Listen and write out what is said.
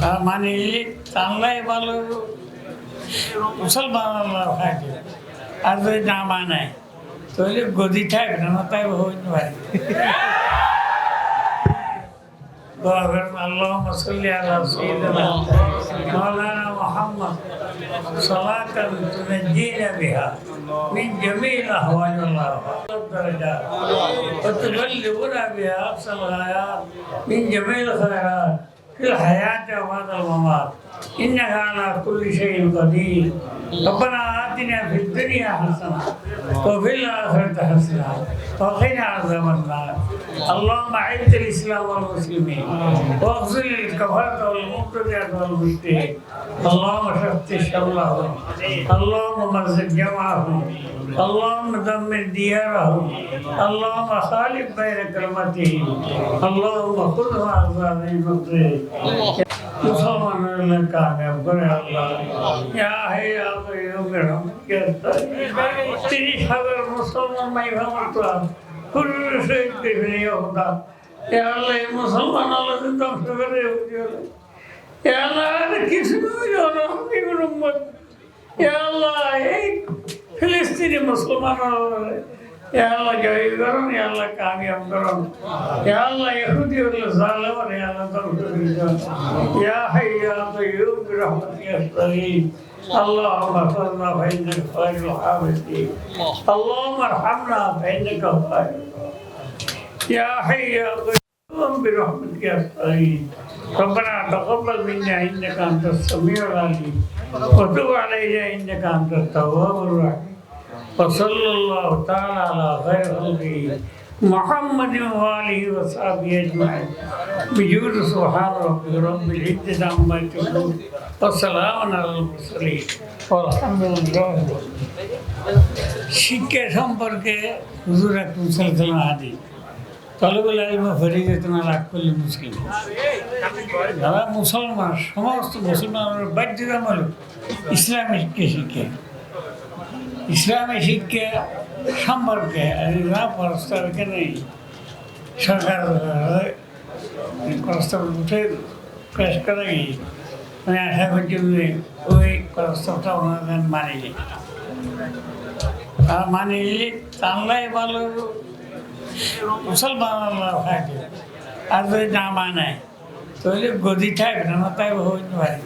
তার মানে চাংলাই ভালো মুসলমানরা থাকে আর যদি না মানায় তাহলে গদি থাকবে না তাই হইতে পারে দোয়া করেন আল্লাহুম্ম সাল্লি আলা সাইয়্যিদিনা মাওলানা মুহাম্মদ সালাতান তুনাজ্জিনা বিহা من جميع الأهوال والآفات والدرجات وتبلغنا بها أقصى الغايات من جميع الخيرات في الحياة وبعد الممات إنك على كل شيء قدير ربنا آتنا في الدنيا حسنة. وفي الآخرة حسنة. وقنا عذاب النار. اللهم أعز الإسلام والمسلمين. واغفر للكفرة والمبتدعة والمشركين اللهم شتت شملهم. اللهم مزق جمعهم. اللهم دمر ديارهم. اللهم خالف بين كلمتهم اللهم خذهم عذاب المقتدر Utanmanın kâne buraya Ya heyyâdâ yâdâ yâdâ Seni haber Müslüman meyhamata Kullu şeydi bile yokta Ya Allah Müslüman alakından sefer yapıyor Ya Allah herkesini biliyorum bir ümmet Ya Allah ey Filistin'i Müslüman olarak يا الله جايدرون يا الله يا درون يا الله يهودي ولا ظالمون يا الله درون يا حي يا قيوم برحمتك يا اللهم يا فإنك خير الحافظين اللهم ارحمنا فإنك خير يا حي يا قيوم برحمتك استغيث ربنا تقبل منا إنك أنت السميع العليم. وتب علينا إنك أنت التواب الرحيم. وصلى الله تعالى على خير خلقه محمد وآله وصحبه أجمعين بجود سبحان ربك رب العزة عما يصفون وسلام على المرسلين والحمد لله শিক্ষা সম্পর্কে হুজুর এক মুসলমান আদি তলবুল আলম ফরিদতনা লাভ করলে মুসলিম যারা মুসলমান সমস্ত মুসলমানের বাধ্যতামূলক ইসলামী শিক্ষা শিক্ষা ইসলামী শিক্ষা সম্পর্কে না প্রস্তাব এখানে সরকার প্রস্তাব উঠে পেশ করে মানে আশা করছি ওই প্রস্তাবটা ওনাদের মানিনি আর মানিলে তাহলে ভালো মুসলমানরা থাকে। আর যদি না মানায়, তাহলে গদি থাকবে না তাই হইতে পারে।